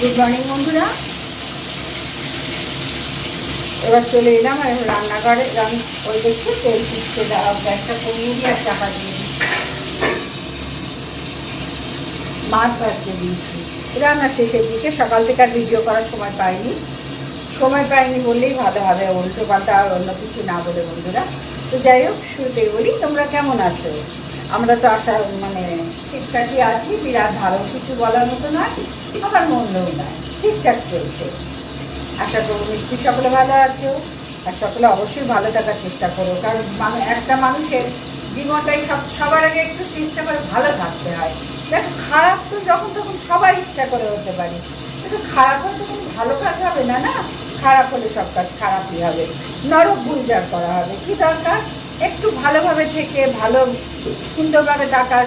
Good morning বন্ধুরা। এবার চলে এলাম আর রান্নাঘরে। রান ওই দেখছি, তেল দাঁড়াও গ্যাসটা কমিয়ে দিয়ে আর চাপা দিয়ে মাছ ভাজতে দিয়েছি। রান্না শেষের দিকে, সকাল থেকে আর ভিডিও করার সময় পাইনি। সময় পাইনি বললেই ভালো হবে, উল্টো পাল্টা আর অন্য কিছু না বলে বন্ধুরা। তো যাই হোক শুরুতেই বলি, তোমরা কেমন আছো? আমরা তো আশা মানে ঠিকঠাকই আছি, বিরাট ভালো, কিছু বলার মতো নয়। আবার মন্দও নয় ঠিকঠাক চলছে। আশা করব নিশ্চয়ই সকলে ভালো আছো। আর সকলে অবশ্যই ভালো থাকার চেষ্টা করো। কারণ একটা মানুষের জীবনটাই সব সবার আগে একটু চেষ্টা করে ভালো থাকতে হয়। দেখো, খারাপ তো যখন তখন সবাই ইচ্ছা করে হতে পারে। কিন্তু খারাপ হলে তখন ভালো কাজ হবে না না? খারাপ হলে সব কাজ খারাপই হবে। নরক গুলজার করা হবে। কি দরকার? একটু ভালোভাবে থেকে, ভালো সুন্দরভাবে থাকার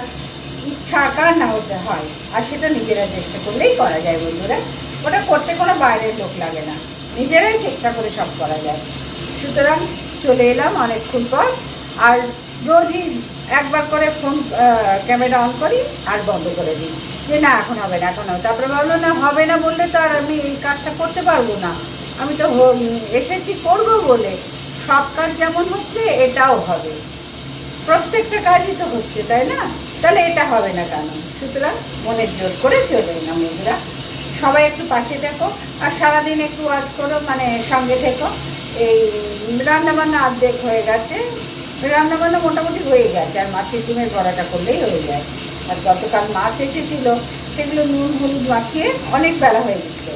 ইচ্ছা আকার না হতে হয়। আর সেটা নিজেরা চেষ্টা করলেই করা যায় বন্ধুরা। ওটা করতে কোনো বাইরের লোক লাগে না। নিজেরাই চেষ্টা করে সব করা যায়। সুতরাং চলে এলাম অনেকক্ষণ পর। আর রোজই একবার করে ফোন ক্যামেরা অন করি আর বন্ধ করে দিই। যে না, এখন হবে না, এখন হবে তারপরে ভাবলো না, হবে না বললে তো আর আমি এই কাজটা করতে পারব না। আমি তো এসেছি করব বলে। সব কাজ যেমন হচ্ছে, এটাও হবে। প্রত্যেকটা কাজই তো হচ্ছে, তাই না? তাহলে এটা হবে না কেন? সুতরাং মনের জোর করে চলে না বন্ধুরা। সবাই একটু পাশে থেকো আর সারাদিন একটু ওয়াজ করো মানে সঙ্গে থেকো। এই রান্নাবান্না অর্ধেক হয়ে গেছে। রান্নাবান্না মোটামুটি হয়ে গেছে, আর মাছের ডিমের বড়াটা করলেই হয়ে যায়। আর গতকাল মাছ এসেছিল, সেগুলো নুন, হলুদ মাখিয়ে অনেক বেলা হয়ে গেছিল।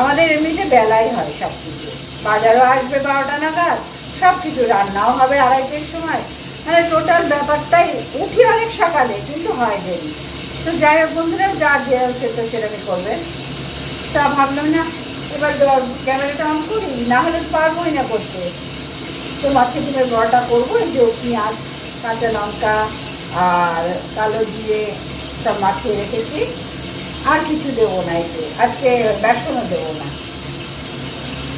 আমাদের এমনিতে বেলাই হয় সব কিছু বাজারও আসবে বারোটা নাগাদ সব কিছু রান্নাও হবে আড়াইটের সময়। মানে টোটাল ব্যাপারটাই উঠি অনেক সকালে, কিন্তু হয় দেরি। তো যাই হোক বন্ধুরা, যা যে সে তো সেরকমই করবে। তা ভাবলাম না, এবার ক্যামেরাটা অন করি, না হলে পারবোই না করতে। তো মাছের ডিমের বড়াটা করব, এই যে পেঁয়াজ, কাঁচা লঙ্কা আর কালো জিরে সব মাখিয়ে রেখেছি। আর কিছু দেবো না এতে আজকে বেসনও দেবো না।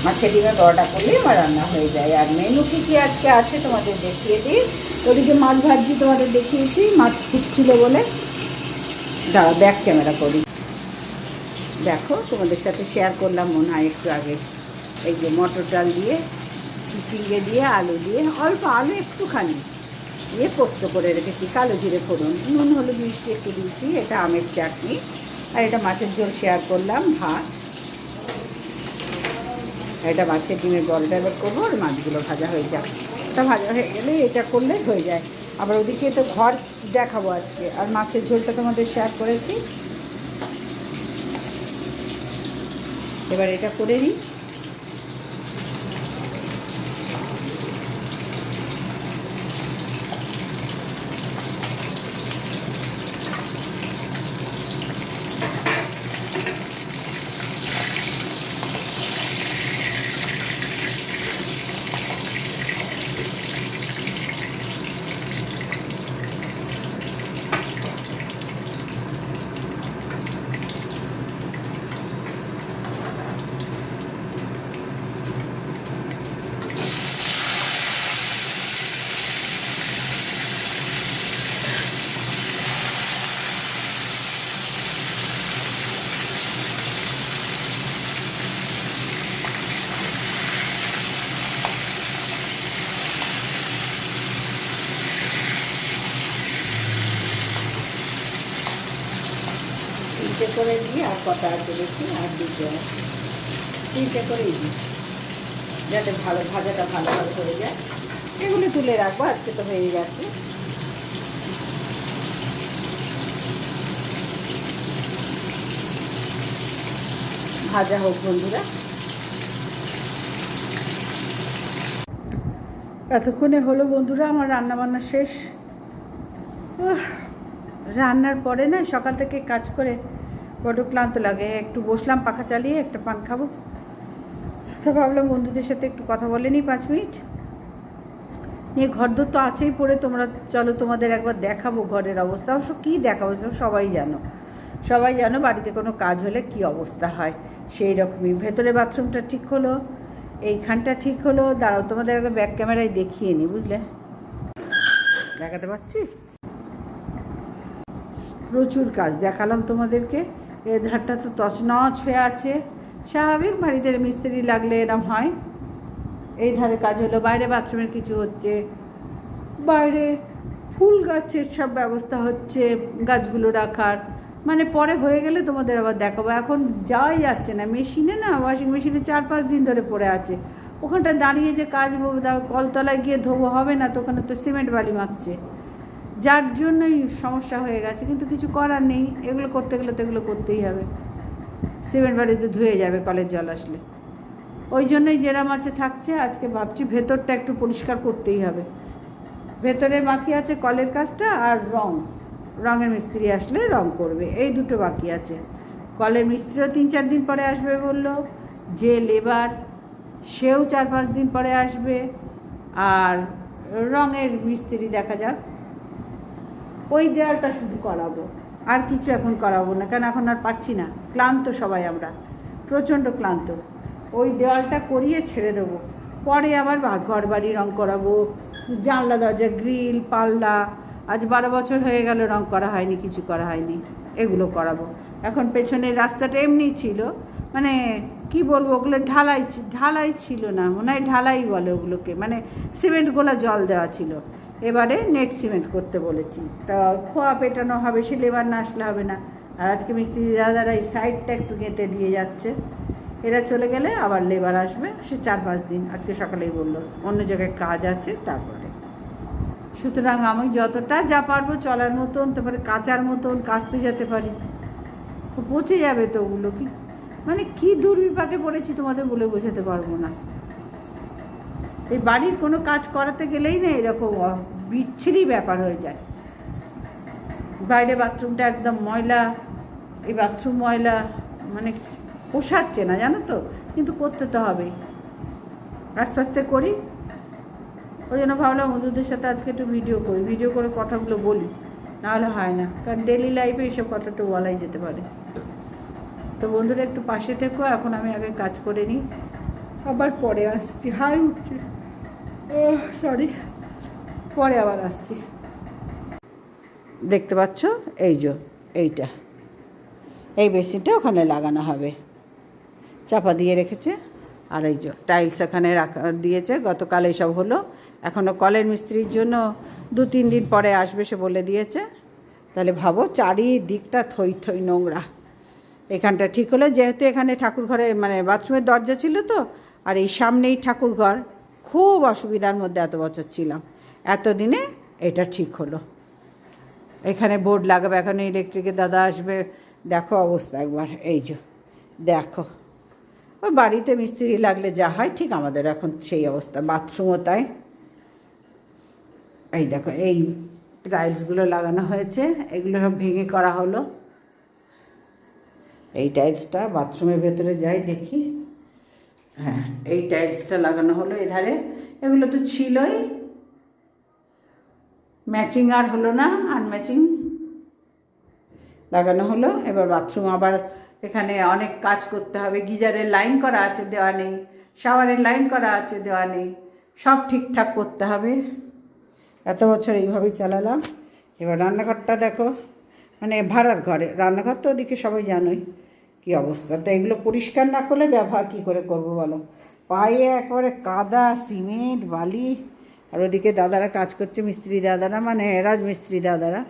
মাছের ডিমের বড়াটা করলেই আমার রান্না হয়ে যায়। আর মেনু কী কী আজকে আছে তোমাদের দেখিয়ে দিই। ওদিকে মাছ ভাজি তোমাদের দেখিয়েছি, মাছ ফুটছিল বলে। দাঁড়া ব্যাক ক্যামেরা করি। দেখো, তোমাদের সাথে শেয়ার করলাম মনে হয় একটু আগে। এই যে মটর ডাল দিয়ে, চিচিঙ্গে দিয়ে, আলু দিয়ে, অল্প আলু একটুখানি। দিয়ে পোস্ত করে রেখেছি, কালো জিরে ফোড়ন, নুন, হলুদ মিষ্টি একটু দিয়েছি, এটা আমের চাটনি। আর এটা মাছের ঝোল শেয়ার করলাম, ভাত। এটা মাছের ডিমের জলটা এবার করব, আর মাছগুলো ভাজা হয়ে যাক। এটা ভাজা হয়ে গেলে এটা করলে হয়ে যায়। আবার ওদিকে তো ঘর দেখাবো আজকে। আর মাছের ঝোলটা তোমাদের শেয়ার করেছি। এবার এটা করে নিই তিনটে করে দিই আর কটা আছে দেখি আর হয় তিনটে করেই দিই। যাতে ভালো, ভাজাটা ভালোভাবে হয়ে যায়। এগুলো তুলে রাখব, আজকে তো হয়ে গেছে। ভাজা হোক বন্ধুরা। এতক্ষণে হলো বন্ধুরা, আমার রান্না বান্না শেষ রান্নার পরে না, সকাল থেকে কাজ করে বড্ড ক্লান্ত লাগে। একটু বসলাম, পাখা চালিয়ে একটা পান খাব। তো ভাবলাম বন্ধুদের সাথে একটু কথা বলে নিই পাঁচ মিনিট। নিয়ে ঘরদোর তো আছেই পড়ে, তোমরা চলো তোমাদের একবার দেখাবো ঘরের অবস্থা। অবশ্য কী দেখাবো সবাই জানো। সবাই জানো বাড়িতে কোনো কাজ হলে কি অবস্থা হয়। সেই রকমই। ভেতরে বাথরুমটা ঠিক হলো, এইখানটা ঠিক হলো। দাঁড়াও, তোমাদের একবার ব্যাক ক্যামেরায় দেখিয়ে নিই, বুঝলে? দেখাতে পাচ্ছি প্রচুর কাজ দেখালাম তোমাদেরকে। এ ধারটা তো তছনছ হয়ে আছে। স্বাভাবিক বাড়িতে মিস্ত্রি লাগলে এরম হয়। এই ধারে কাজ হলো, বাইরে বাথরুমের কিছু হচ্ছে, বাইরে ফুল গাছের সব ব্যবস্থা হচ্ছে, গাছগুলো রাখার। মানে পরে হয়ে গেলে তোমাদের আবার দেখাবো। এখন যাওয়াই যাচ্ছে না। মেশিনে না, ওয়াশিং মেশিনে চার পাঁচ দিন ধরে পড়ে আছে। ওখানটা দাঁড়িয়ে যে কাজ কলতলায় গিয়ে ধোবো হবে না, তো ওখানে তো সিমেন্ট বালি মাখছে। যার জন্যই সমস্যা হয়ে গেছে, কিন্তু কিছু করার নেই। এগুলো করতে গেলে তো এগুলো করতেই হবে। সিমেন্ট বালি তো ধুয়ে যাবে, কলের জল আসলে। ওই জন্যই যেরাম আছে, থাকছে। আজকে ভাবছি ভেতরটা একটু পরিষ্কার করতেই হবে। ভেতরে বাকি আছে কলের কাজটা আর রং। রঙের মিস্ত্রি আসলে রং করবে। এই দুটো বাকি আছে। কলের মিস্ত্রিও তিন চার দিন পরে আসবে বলল। যে লেবার, সেও চার পাঁচ দিন পরে আসবে। আর রঙের মিস্ত্রি দেখা যাক। ওই দেওয়ালটা শুধু করাবো। আর কিছু এখন করাবো না, কারণ এখন আর পারছি না। ক্লান্ত সবাই আমরা, প্রচণ্ড ক্লান্ত। ওই দেওয়ালটা করিয়ে ছেড়ে দেবো। পরে আবার ঘর বাড়ি রং করাবো। জানলা, দরজা, গ্রিল, পাল্লা। আজ বারো বছর হয়ে গেল রং করা হয়নি, কিছু করা হয়নি। এগুলো করাবো। এখন পেছনের রাস্তাটা এমনি ছিল। মানে কি বলব, ওগুলো ঢালাই ঢালাই ছিল না। মনে হয় ঢালাই বলে ওগুলোকে। মানে সিমেন্ট গোলা জল দেওয়া ছিল। এবারে নেট সিমেন্ট করতে বলেছি। তা খোয়া পেটানো হবে, সে লেবার না আসলে হবে না। আর আজকে মিস্ত্রি দাদারা এই সাইডটা একটু গেঁথে দিয়ে যাচ্ছে। এরা চলে গেলে আবার লেবার আসবে। সে চার পাঁচ দিন, আজকে সকালেই বলল, অন্য জায়গায় কাজ আছে, তারপরে। সুতরাং আমি যতটা যা পারব চলার মতন, তারপরে কাচার মতন, কাচতে যেতে পারি। পচে যাবে তো ওগুলো কি? মানে কি দুর্বিপাকে পড়েছি তোমাদের বলে বোঝাতে পারব না। এই বাড়ির কোনো কাজ করাতে গেলেই না এরকম বিচ্ছিরি ব্যাপার হয়ে যায়। বাইরে বাথরুমটা একদম ময়লা, এই বাথরুম ময়লা মানে পোষাচ্ছে না, জানো তো? কিন্তু করতে তো হবেই আস্তে আস্তে করি। ওই জন্য ভাবলাম ওদের সাথে আজকে একটু ভিডিও করি। ভিডিও করে কথাগুলো বলি। নাহলে হয় না। কারণ ডেলি লাইফে এইসব কথা তো বলাই যেতে পারে। তো বন্ধুরা একটু পাশে থেকো। এখন আমি আগে কাজ করে নিই। আবার পরে আসছি। হাই, উঠছে। সরি পরে আবার আসছি। দেখতে পাচ্ছ? এই যে, এইটা। এই বেসিনটা ওখানে লাগানো হবে। চাপা দিয়ে রেখেছে। আর এই যে টাইলস এখানে রাখা, দিয়েছে। গতকাল এইসব হলো। এখনও কলের মিস্ত্রির জন্য দু তিন দিন পরে আসবে সে বলে দিয়েছে। তাহলে ভাবো, চারিদিকটা থই থই নোংরা। এখানটা ঠিক হলো, যেহেতু এখানে ঠাকুর ঘরে মানে বাথরুমের দরজা ছিল তো, আর এই সামনেই ঠাকুর ঘর খুব অসুবিধার মধ্যে এত বছর ছিলাম। এতদিনে এটা ঠিক হলো। এখানে বোর্ড লাগাবে, এখন ইলেকট্রিকের দাদা আসবে। দেখো অবস্থা একবার, এই যে, দেখো। ওই বাড়িতে মিস্ত্রি লাগলে যা হয়, ঠিক আমাদের এখন সেই অবস্থা, বাথরুমও তাই। এই দেখো, এই টাইলসগুলো লাগানো হয়েছে, এগুলো সব ভেঙে করা হলো। এই টাইলসটা বাথরুমের ভেতরে যাই দেখি। হ্যাঁ এই টাইলসটা লাগানো হলো এধারে। এগুলো তো ছিলই। ম্যাচিং আর হলো না আনম্যাচিং লাগানো হলো। এবার বাথরুম আবার এখানে অনেক কাজ করতে হবে। গিজারের লাইন করা আছে, দেওয়া নেই। শাওয়ারের লাইন করা আছে, দেওয়া নেই। সব ঠিকঠাক করতে হবে। এত বছর এইভাবেই চালালাম। এবার রান্নাঘরটা দেখো মানে ভাড়ার ঘরে। রান্নাঘর তো ওদিকে সবাই জানোই। কি অবস্থা? তো এগুলো পরিষ্কার না করলে ব্যবহার কি করে করব বলো? পায়ে একবারে কাদা, সিমেন্ট, বালি, আর ওদিকে দাদারা কাজ করছে, মিস্ত্রি দাদারা মানে রাজমিস্ত্রি দাদারা।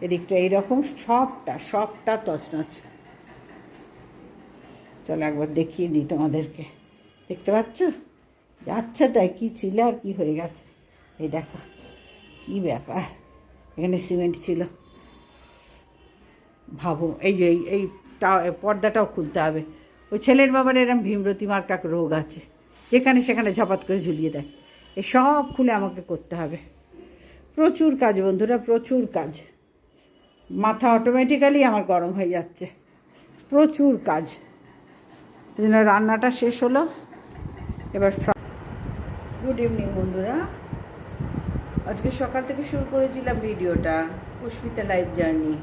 এদিকটা এইরকম, সবটা সবটা তছনছ। চলো একবার দেখিয়ে দিই তোমাদেরকে। দেখতে পাচ্ছ? যাচ্ছে তাই, কী ছিল আর কি হয়ে গেছে। এই দেখো, কী ব্যাপার? এখানে সিমেন্ট ছিল। ভাবো, এই যে, এই- পর্দাটাও খুলতে হবে। ওই ছেলের বাবার এরম ভীমরতি মার্কাক রোগ আছে। যেখানে সেখানে ঝপাত করে ঝুলিয়ে দেয়। এই সব খুলে আমাকে করতে হবে। প্রচুর কাজ বন্ধুরা, প্রচুর কাজ। মাথা অটোমেটিক্যালি আমার গরম হয়ে যাচ্ছে। প্রচুর কাজ। জন্য রান্নাটা শেষ হলো। এবার গুড ইভিনিং বন্ধুরা। আজকে সকাল থেকে শুরু করেছিলাম ভিডিওটা, পুষ্পিতা লাইফ জার্নি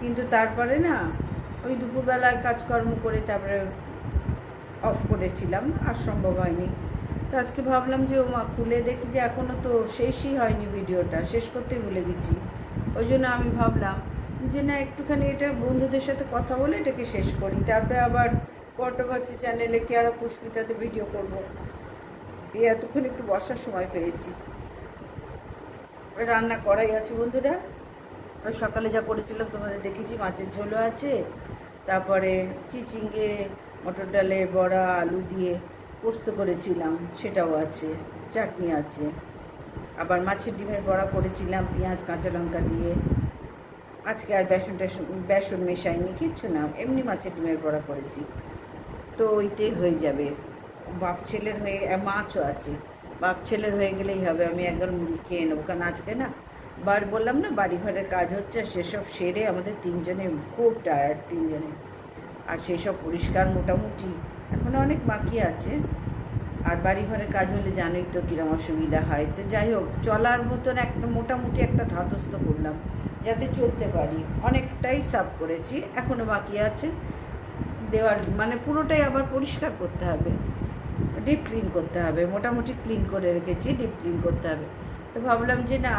কিন্তু তারপরে না ওই দুপুরবেলায় কাজকর্ম করে তারপরে অফ করেছিলাম, আর সম্ভব হয়নি। তো আজকে ভাবলাম যে ও মা খুলে দেখি যে এখনও তো শেষই হয়নি ভিডিওটা, শেষ করতে ভুলে গেছি। ওই জন্য আমি ভাবলাম যে না, একটুখানি এটা বন্ধুদের সাথে কথা বলে এটাকে শেষ করি। তারপরে আবার কন্ট্রোভার্সি চ্যানেলে কি আরও পুষ্পিতাতে ভিডিও করব। এই এতক্ষণ একটু বসার সময় পেয়েছি। রান্না করাই আছে বন্ধুরা। ওই সকালে যা করেছিলাম তোমাদের দেখেছি, মাছের ঝোলও আছে, তারপরে চিচিঙ্গে, মটর ডালের বড়া, আলু দিয়ে পোস্ত করেছিলাম, সেটাও আছে, চাটনি আছে। আবার মাছের ডিমের বড়া করেছিলাম, পেঁয়াজ, কাঁচা লঙ্কা দিয়ে। আজকে আর বেসন টেসন, বেসন মেশাইনি, কিচ্ছু না, এমনি মাছের ডিমের বড়া করেছি। তো ওইতেই হয়ে যাবে। বাপ ছেলের হয়ে মাছও আছে। বাপ ছেলের হয়ে গেলেই হবে, আমি একবার মুড়ি খেয়ে নেব, কারণ আজকে না বার বললাম না বাড়ি ঘরের কাজ হচ্ছে সেসব সেরে আমাদের তিনজনে খুব টায়ার্ড তিনজনে। আর সেই সব পরিষ্কার মোটামুটি এখনও অনেক বাকি আছে। আর বাড়ি ঘরের কাজ হলে জানোই তো কীরকম অসুবিধা হয়। তো যাই হোক, চলার মতন একটা মোটামুটি একটা ধাতস্থ করলাম, যাতে চলতে পারি। অনেকটাই সাফ করেছি এখনও বাকি আছে। দেওয়াল মানে পুরোটাই আবার পরিষ্কার করতে হবে। ডিপ ক্লিন করতে হবে, মোটামুটি ক্লিন করে রেখেছি ডিপ ক্লিন করতে হবে। তো ভাবলাম যে না,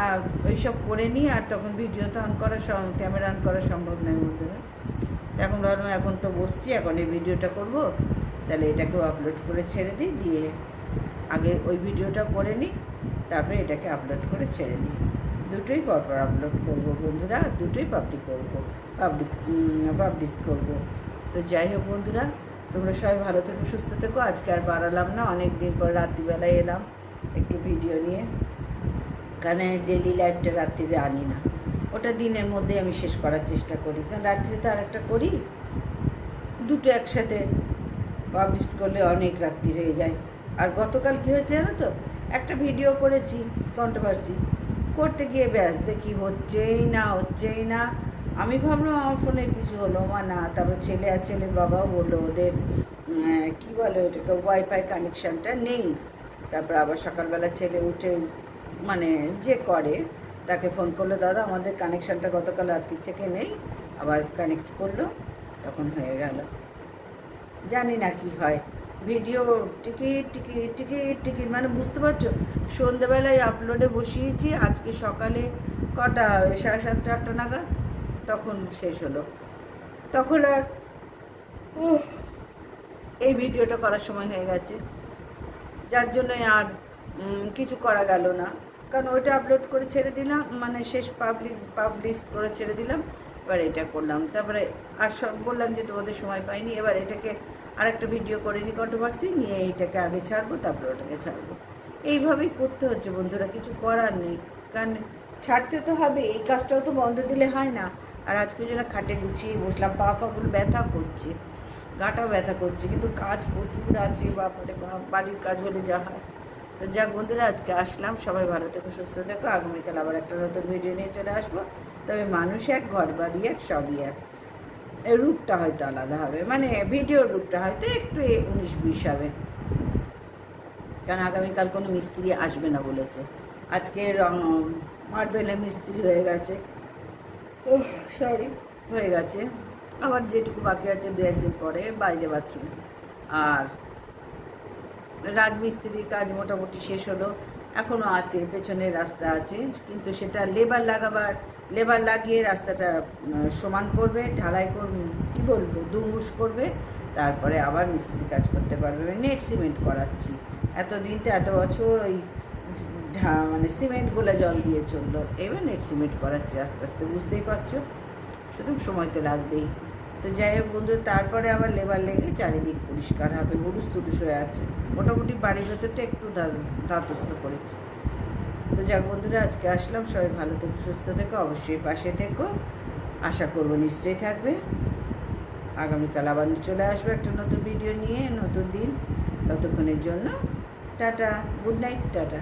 ওইসব করে নিই আর তখন ভিডিও তো অন করা ক্যামেরা অন করা সম্ভব নয় বন্ধুরা এখন ভাবলাম এখন তো বসছি, এখন এই ভিডিওটা করব। তাহলে এটাকেও আপলোড করে ছেড়ে দিই, দিয়ে আগে ওই ভিডিওটা করে নিই, তারপরে এটাকে আপলোড করে ছেড়ে দিই। দুটোই পরপর আপলোড করব বন্ধুরা, দুটোই পাবলিক করব পাবলিক পাবলিশ করব। তো যাই হোক বন্ধুরা, তোমরা সবাই ভালো থেকো, সুস্থ থেকো। আজকে আর বাড়ালাম না অনেক দিন পর রাত্রিবেলায় এলাম একটু ভিডিও নিয়ে। কারণ ডেলি লাইফটা রাত্রিরে আনি না। ওটা দিনের মধ্যে আমি শেষ করার চেষ্টা করি। কারণ রাত্রে তো আর একটা করি। দুটো একসাথে পাবলিশ করলে অনেক রাত্রি হয়ে যায়। আর গতকাল কী হয়েছে জানো তো? একটা ভিডিও করেছি কন্ট্রোভার্সি করতে গিয়ে ব্যাস, দেখি হচ্ছেই না হচ্ছেই না। আমি ভাবলাম আমার ফোনে কিছু হলো, মা না, তারপর ছেলে আর ছেলের বাবাও বলল, ওদের কী বলে ওটাকে ওয়াইফাই কানেকশানটা নেই। তারপর আবার সকালবেলা ছেলে উঠে মানে যে করে, তাকে ফোন করল, দাদা, আমাদের কানেকশানটা গতকাল রাত্রি থেকে নেই। আবার কানেক্ট করল, তখন হয়ে গেল। জানি না কি হয়। Video ticket ticket ticket ticket মানে বুঝতে পারছ? সন্ধেবেলায় আপলোডে বসিয়েছি, আজকে সকালে কটা, সাড়ে সাতটা, আটটা নাগাদ, তখন শেষ হলো। তখন আর এই ভিডিওটা করার সময় হয়ে গেছে। যার জন্য আর কিছু করা গেল না। কারণ ওইটা আপলোড করে ছেড়ে দিলাম মানে শেষ পাবলিক পাবলিশ করে ছেড়ে দিলাম, এবার এটা করলাম। তারপরে আর সব বললাম যে তোমাদের সময় পাইনি, এবার এটাকে আরেকটা ভিডিও করে নিই কন্ট্রোভার্সি নিয়ে এইটাকে আগে ছাড়বো, তারপরে ওটাকে ছাড়বো। এইভাবেই করতে হচ্ছে বন্ধুরা, কিছু করার নেই। কারণ ছাড়তে তো হবে, এই কাজটাও তো বন্ধ দিলে হয় না। আর আজকে যেন খাটে গুছিয়ে বসলাম, পা ফাগুলো ব্যথা করছে গাটাও ব্যথা করছে, কিন্তু কাজ প্রচুর আছে, বাপরে বাড়ির কাজ হলে যা হয়। তো যাক বন্ধুরা, আজকে আসলাম। সবাই ভালো থেকো, সুস্থ থেকো। আগামীকাল আবার একটা নতুন ভিডিও নিয়ে চলে আসব। তবে মানুষ এক ঘর বাড়ি এক, সবই এক। রূপটা হয়তো আলাদা হবে। মানে ভিডিওর রূপটা হয়তো একটু উনিশ বিশ হবে। কারণ আগামীকাল কোনো মিস্ত্রি আসবে না বলেছে। আজকে রং, মার্বেলের মিস্ত্রি হয়ে গেছে। ও সরি হয়ে গেছে। আবার যেটুকু বাকি আছে দু একদিন পরে, বাইরে বাথরুমে আর রাজমিস্ত্রির কাজ মোটামুটি শেষ হলো। এখনও আছে পেছনের রাস্তা আছে, কিন্তু সেটা লেবার লাগাবার লেবার লাগিয়ে রাস্তাটা সমান করবে, ঢালাই করবে, কী বলব দুমুশ করবে, তারপরে আবার মিস্ত্রি কাজ করতে পারবে। নেট সিমেন্ট করাচ্ছি। এতদিন তো এত বছর ওই মানে সিমেন্টগুলো জল দিয়ে চলল। এবার নেট সিমেন্ট করাচ্ছি, আস্তে আস্তে, বুঝতেই পারছ? শুধু সময় তো লাগবেই। তো যাই হোক বন্ধু, তারপরে আবার লেবার লেগে চারিদিক পরিষ্কার হবে হুরুস তুরুস হয়ে আছে। মোটামুটি বাড়ির ভেতরটা একটু ধাতস্থ করেছে। তো যাক বন্ধুরা, আজকে আসলাম। সবাই ভালো থেকো, সুস্থ থেকো, অবশ্যই পাশে থেকো। আশা করব নিশ্চয়ই থাকবে। আগামীকাল আবার চলে আসব একটা নতুন ভিডিও নিয়ে, নতুন দিন। ততক্ষণের জন্য টাটা গুড নাইট টাটা।